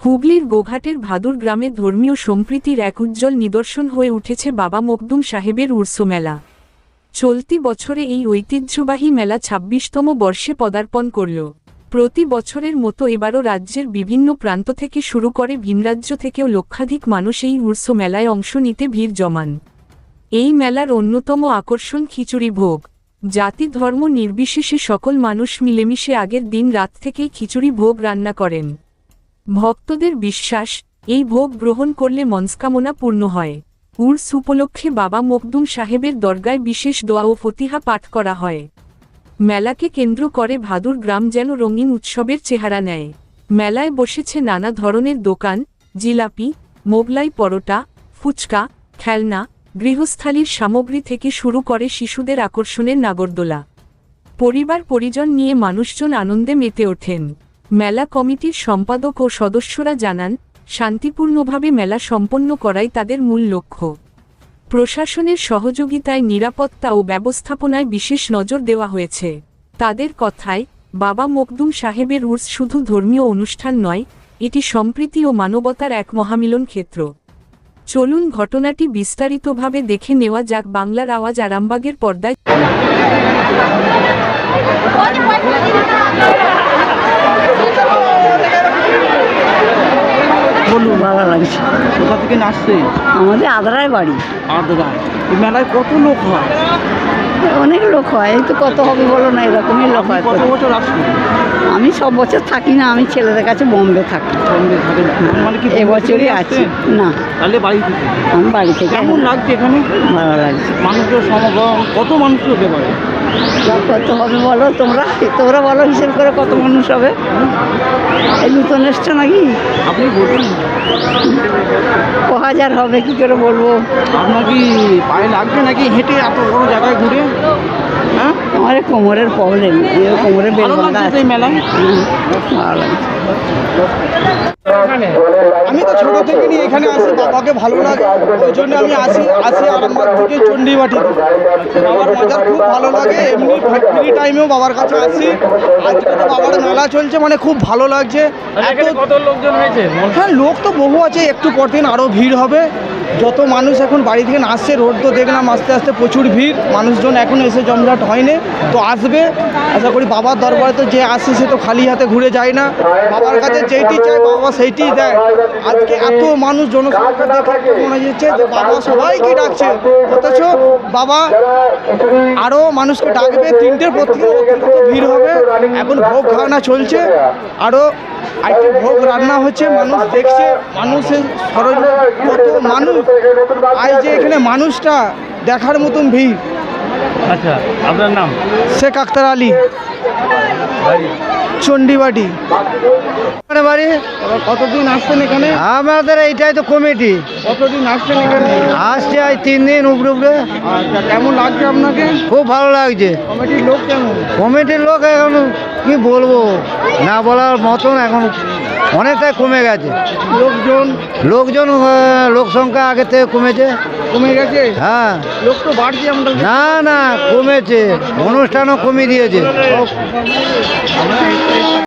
হুগলির গোঘাটের ভাদুর গ্রামে ধর্মীয় সম্প্রীতির এক উজ্জ্বল নিদর্শন হয়ে উঠেছে বাবা মকদুম সাহেবের উর্স মেলা। চলতি বছরে এই ঐতিহ্যবাহী মেলা ছাব্বিশতম বর্ষে পদার্পণ করল। প্রতি বছরের মতো এবারও রাজ্যের বিভিন্ন প্রান্ত থেকে শুরু করে ভিনরাজ্য থেকেও লক্ষাধিক মানুষ এই উর্স মেলায় অংশ নিতে ভিড় জমান। এই মেলার অন্যতম আকর্ষণ খিচুড়ি ভোগ। জাতি ধর্ম নির্বিশেষে সকল মানুষ মিলেমিশে আগের দিন রাত থেকেই খিচুড়ি ভোগ রান্না করেন। ভক্তদের বিশ্বাস, এই ভোগ গ্রহণ করলে মনস্কামনা পূর্ণ হয়। উর্স উপলক্ষে বাবা মকদুম সাহেবের দরগায় বিশেষ দোয়া ও ফতিহা পাঠ করা হয়। মেলাকে কেন্দ্র করে ভাদুর গ্রাম যেন রঙিন উৎসবের চেহারা নেয়। মেলায় বসেছে নানা ধরনের দোকান, জিলাপি, মোগলাই পরোটা, ফুচকা, খেলনা, গৃহস্থালির সামগ্রী থেকে শুরু করে শিশুদের আকর্ষণের নাগরদোলা। পরিবার পরিজন নিয়ে মানুষজন আনন্দে মেতে ওঠেন। মেলা কমিটির সম্পাদক ও সদস্যরা জানান, শান্তিপূর্ণভাবে মেলা সম্পন্ন করাই তাদের মূল লক্ষ্য। প্রশাসনের সহযোগিতায় নিরাপত্তা ও ব্যবস্থাপনায় বিশেষ নজর দেওয়া হয়েছে। তাদের কথায়, বাবা মকদুম সাহেবের উর্স শুধু ধর্মীয় অনুষ্ঠান নয়, এটি সম্প্রীতি ও মানবতার এক মহামিলন ক্ষেত্র। চলুন ঘটনাটি বিস্তারিতভাবে দেখে নেওয়া যাক বাংলার আওয়াজ আরামবাগের পর্দায়। বলুন। ভালো লাগছে। কোথা থেকে আসছে আমাদের আদ্রায় বাড়ি। আদ্রা এই মেলায় কত লোক হয়? অনেক লোক হয়। এই তো কত হবে বলো না এরকমই লোক হয় কত বছর আসছে আমি সব বছর থাকি না আমি ছেলেদের কাছে বোম্বে থাকি। বম্বে থাকেন মানে কি এবছরই আছি। না। তাহলে বাড়ি থেকে। আমি বাড়ি থেকে কেমন লাগছে এখানে? ভালো লাগছে। মানুষের সমাগম কত মানুষ হতে পারে? কত হবে বলো? তোমরা? তোমরা বলো হিসেব করে কত মানুষ হবে? এই নূতন এসছো নাকি? আপনি বলুন। ক হাজার হবে কি করে বলব? আপনার কি পায়ে লাগবে নাকি হেঁটে এত বড় জায়গায় ঘুরে? হ্যাঁ আমার কোমরের প্রবলেম কোমরে বেল বাঁধা আছে মেলায়? ভালো আমি তো ছোট থেকে নিয়ে এখানে আসি বাবাকে ভালো লাগে ওই জন্য আমি আসি আসি আরামবাগ থেকে চণ্ডীবাটি বাবার বাজার খুব ভালো লাগে এমনি ফ্রি টাইমেও বাবার কাছে আসি। আজকে তো বাবার মেলা চলছে মানে খুব ভালো লাগছে। এত কত লোকজন হয়েছে হ্যাঁ লোক তো বহু আছে একটু পর দিন আরও ভিড় হবে। যত মানুষ এখন বাড়ি থেকে আসছে, রোড তো দেখলাম আস্তে আস্তে প্রচুর ভিড়। মানুষজন এখন এসে জমজট হয়নি, তো আসবে। আশা করি বাবার দরবারে তো যে আসে সে তো খালি হাতে ঘুরে যায় না। বাবার কাছে যেইটি চায়, বাবা সেইটিই দেয়। আজকে এত মানুষ জনসংখ্যা দেখে মনে হচ্ছে যে বাবা সবাইকে ডাকছে? অথচ বাবা আরও মানুষকে ডাকবে, তিনটের পর থেকে ভিড় হবে। এখন ভোগ খাওয়ানো চলছে। আরও আজকে ভোগ রান্না হচ্ছে, মানুষ দেখছে, মানুষের সরঞ্জাম কত মানুষ। আজ যে এখানে মানুষটা দেখার মতন ভিড়। আচ্ছা আপনার নাম? শেখ আক্তার আলী। চণ্ডীবাটি বাড়ি? কতদিন আসছেন এখানে? আমাদের এইটাই তো কমিটি। কতদিন আসছেন এখানে? আসছে আজ তিন দিন উপরে উপরে। আচ্ছা কেমন লাগছে আপনাকে? খুব ভালো লাগছে। কমিটির লোক কেমন? কমিটির লোক এখন কি বলব? না বলার মতন এখন অনেকটাই কমে গেছে। লোকজন? লোকজন লোক সংখ্যা আগের থেকে কমেছে। কমে গেছে? হ্যাঁ। লোক তো বাড়ছে আমরা না না কমেছে। অনুষ্ঠানও কমিয়ে দিয়েছে।